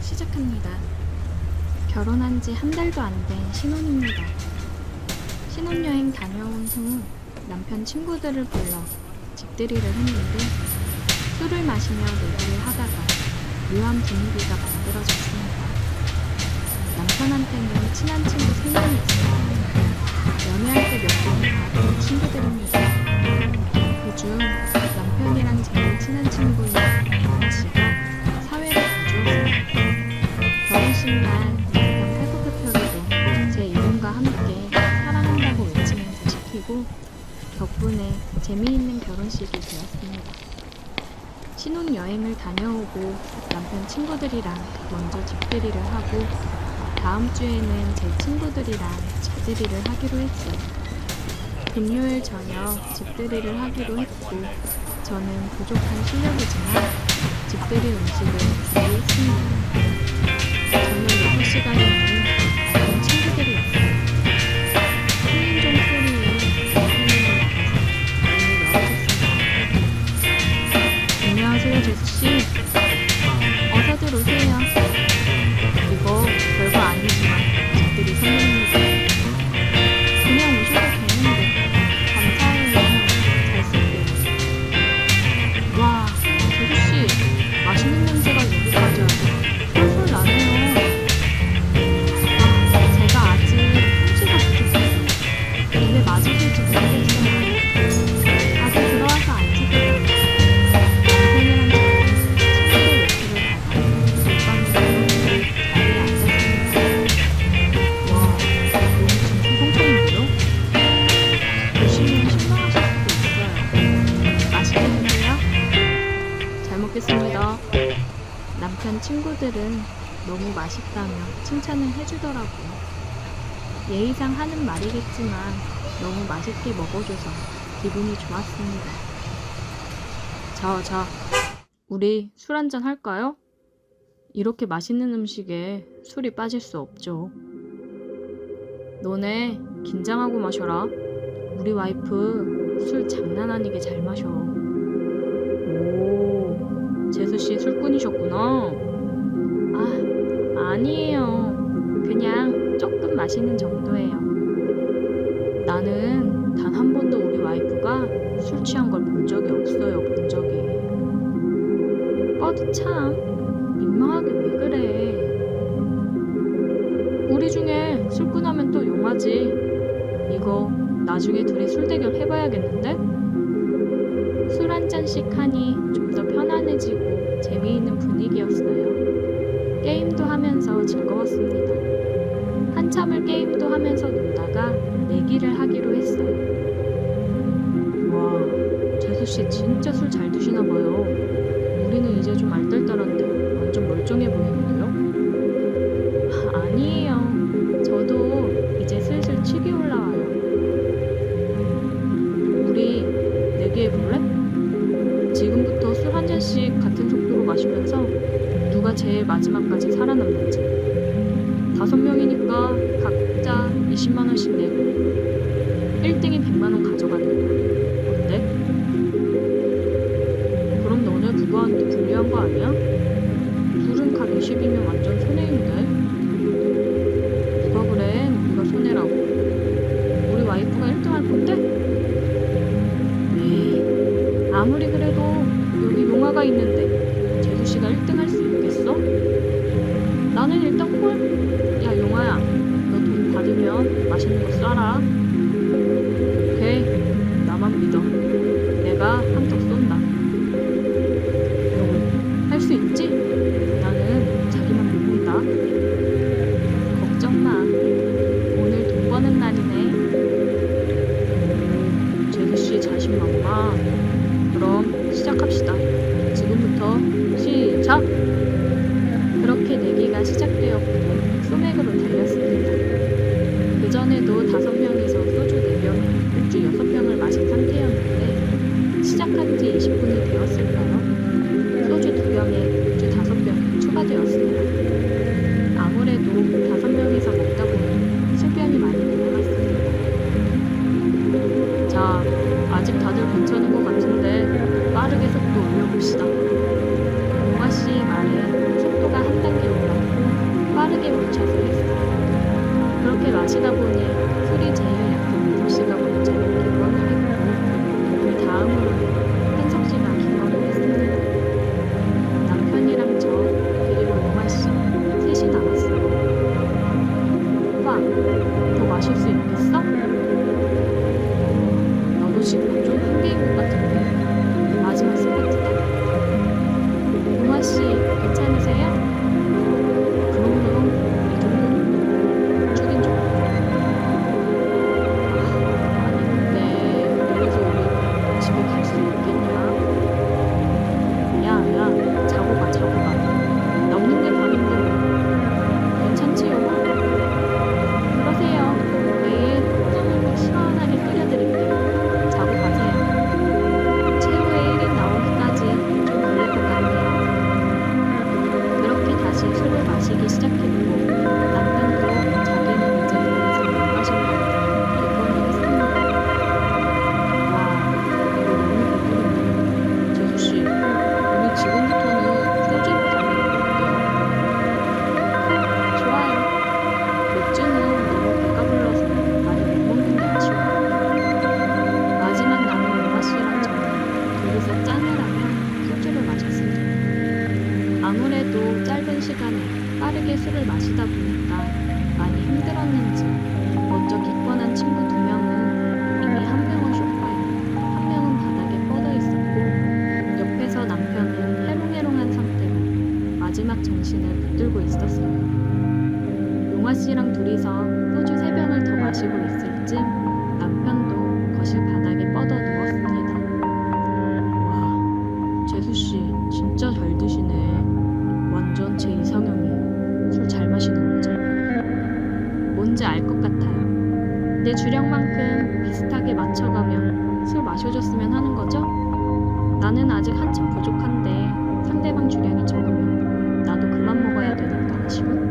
시작합니다. 결혼한 지 한 달도 안 된 신혼입니다. 신혼여행 다녀온 후 남편 친구들을 불러 집들이를 했는데 술을 마시며 얘기를 하다가 묘한 분위기가 만들어졌습니다. 남편한테는 친한 친구 3명이 있어요. 연애할 때 몇번 봐본 친구들입니다. 그중 남편이랑 제일 친한 친구인 결혼식 날 남편 팔굽혀펴기도 제 이름과 함께 사랑한다고 외치면서 시키고 덕분에 재미있는 결혼식이 되었습니다. 신혼여행을 다녀오고 남편 친구들이랑 먼저 집들이를 하고 다음 주에는 제 친구들이랑 집들이를 하기로 했어요. 금요일 저녁 집들이를 하기로 했고 저는 부족한 실력이지만 집들이 음식을 준비했습니다. 저녁 맛있다며 칭찬을 해주더라고요. 예의상 하는 말이겠지만 너무 맛있게 먹어줘서 기분이 좋았습니다. 자, 자, 우리 술 한잔 할까요? 이렇게 맛있는 음식에 술이 빠질 수 없죠. 너네 긴장하고 마셔라. 우리 와이프 술 장난 아니게 잘 마셔. 오, 재수 씨 술꾼이셨구나. 아, 아니에요. 그냥 조금 마시는 정도예요. 나는 단 한 번도 우리 와이프가 술 취한 걸 본 적이 없어요, 본 적이. 꺼도 참, 민망하게 왜 그래. 우리 중에 술꾼 하면 또 용하지. 이거 나중에 둘이 술 대결 해봐야겠는데? 술 한 잔씩 하니 좀 더 편안해지고 재미있는 분위기였어요. 게임도 하면서 즐거웠습니다. 한참을 게임도 하면서 놀다가 내기를 하기로 했어요. 와, 재수씨 진짜 술 잘 드시나 봐요. 우리는 이제 좀 알뜰딸한데 완전 멀쩡해 보이는데요? 아, 아니에요. 마시면서 누가 제일 마지막까지 살아남는지. 다섯 명이니까 각자 20만 원씩 내고 1등이 100만 원 가져가는 거야. 어때? 그럼 너네 부부한테 불리한 거 아니야? 둘은 각 20이면 완전 손해인데. 병을 마신 상태였는데 시작한 지 20분이 되었을까 빠르게 술을 마시다 보니까 많이 힘들었는지 먼저 기권한 친구 두 명은 이미 한 명은 쇼파에, 한 명은 바닥에 뻗어 있었고 옆에서 남편은 해롱해롱한 상태로 마지막 정신을 붙들고 있었어요. 용화 씨랑 둘이서 소주 세 병을 더 마시고 있을 쯤 남편도 거실 바닥에 뻗어 누웠습니다. 와, 재수 씨 진짜 잘 드시네. 완전 제 이상형이에요. 술잘마시는 여자뭔지 알 것 같아요 내 주량만큼 비슷하게 맞춰가면술마셔줬으면 하는 거죠 나는 아직 한참 부족한데 상대방 주량이 적으면 나도 그만 먹어야되는가싶은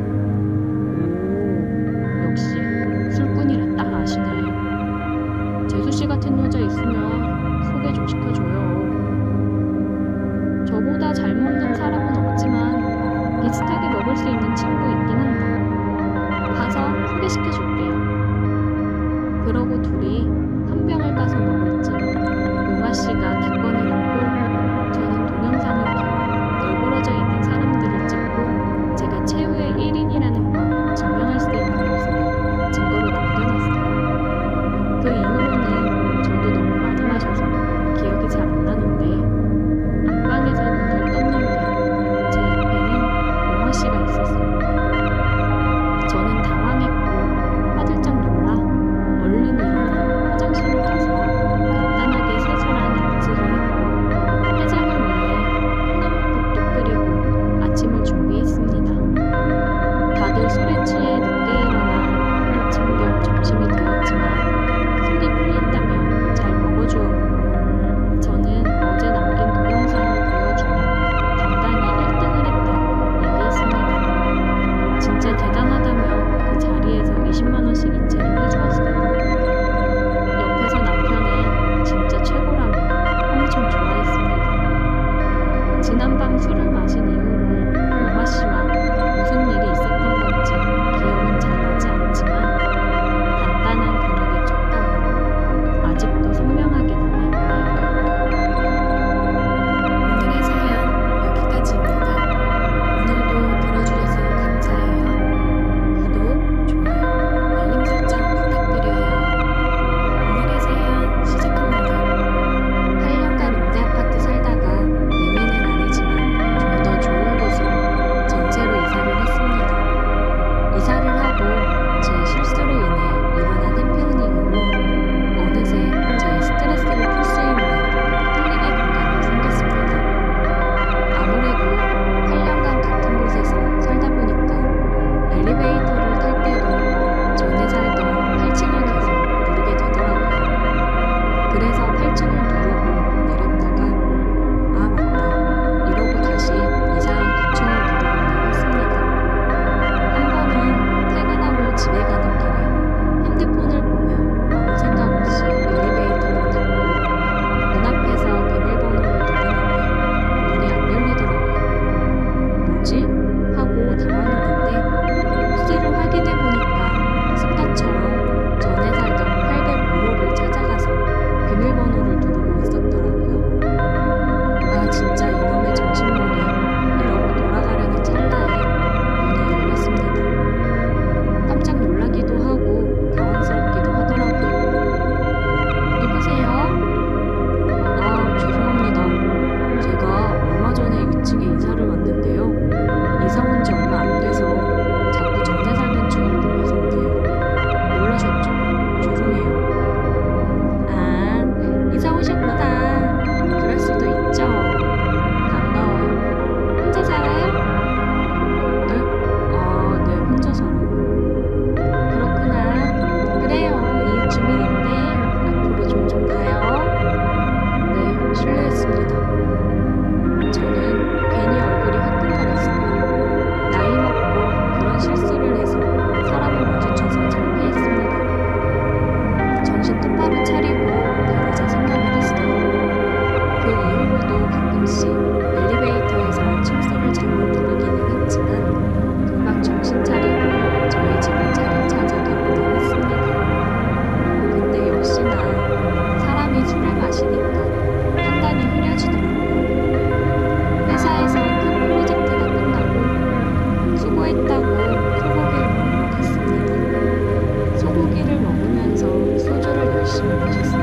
Música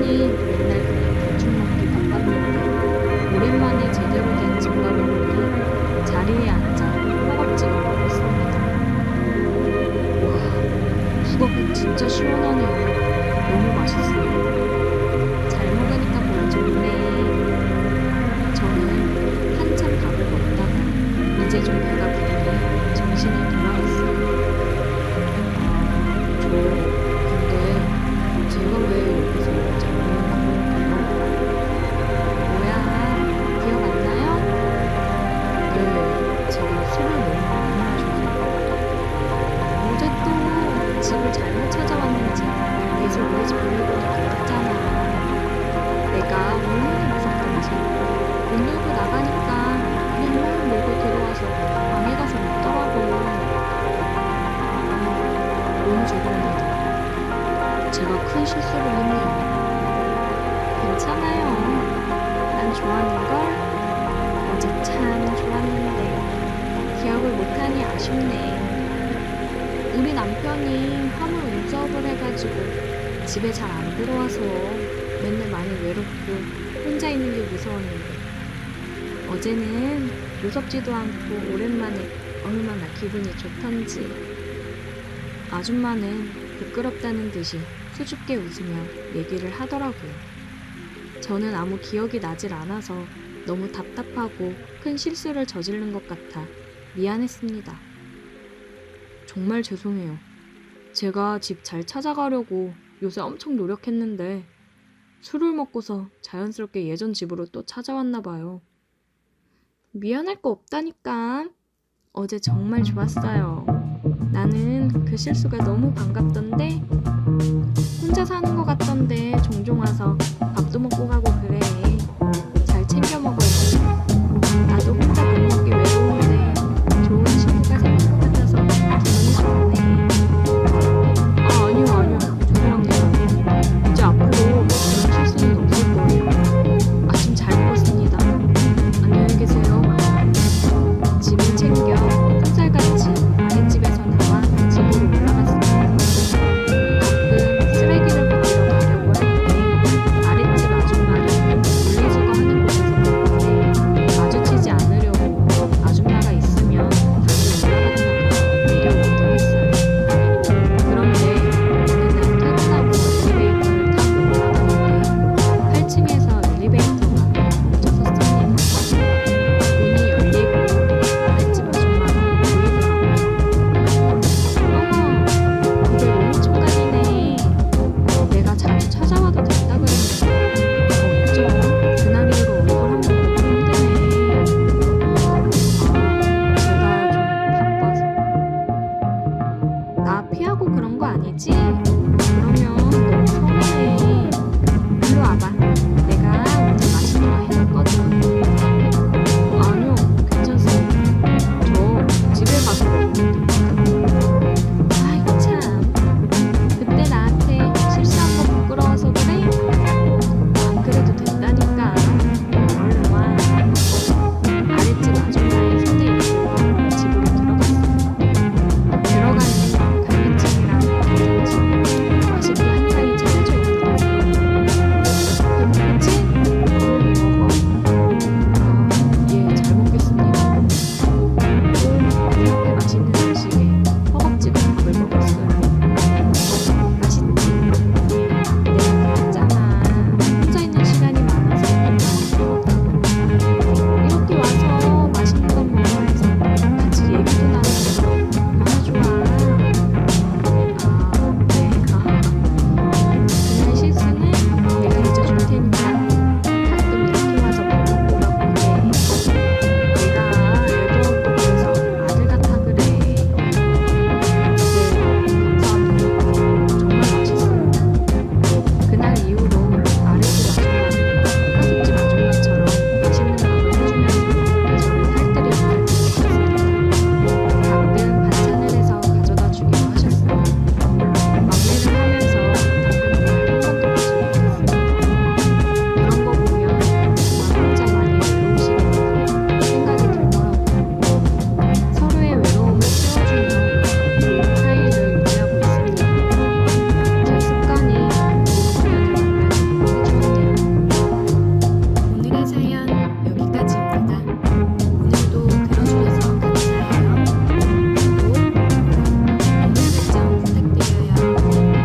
你 제가 큰 실수를 했네요. 괜찮아요. 난 좋아하는걸? 어제 참 좋았는데 기억을 못하니 아쉽네. 우리 남편이 화물 운전을 해가지고 집에 잘 안 들어와서 맨날 많이 외롭고 혼자 있는 게 무서웠는데 어제는 무섭지도 않고 오랜만에 얼마나 기분이 좋던지 아줌마는 부끄럽다는 듯이 수줍게 웃으며 얘기를 하더라고요. 저는 아무 기억이 나질 않아서 너무 답답하고 큰 실수를 저지른 것 같아 미안했습니다. 정말 죄송해요. 제가 집 잘 찾아가려고 요새 엄청 노력했는데 술을 먹고서 자연스럽게 예전 집으로 또 찾아왔나 봐요. 미안할 거 없다니까. 어제 정말 좋았어요. 나는 그 실수가 너무 반갑던데 사는 것 같던데 종종 와서 밥도 먹고 가고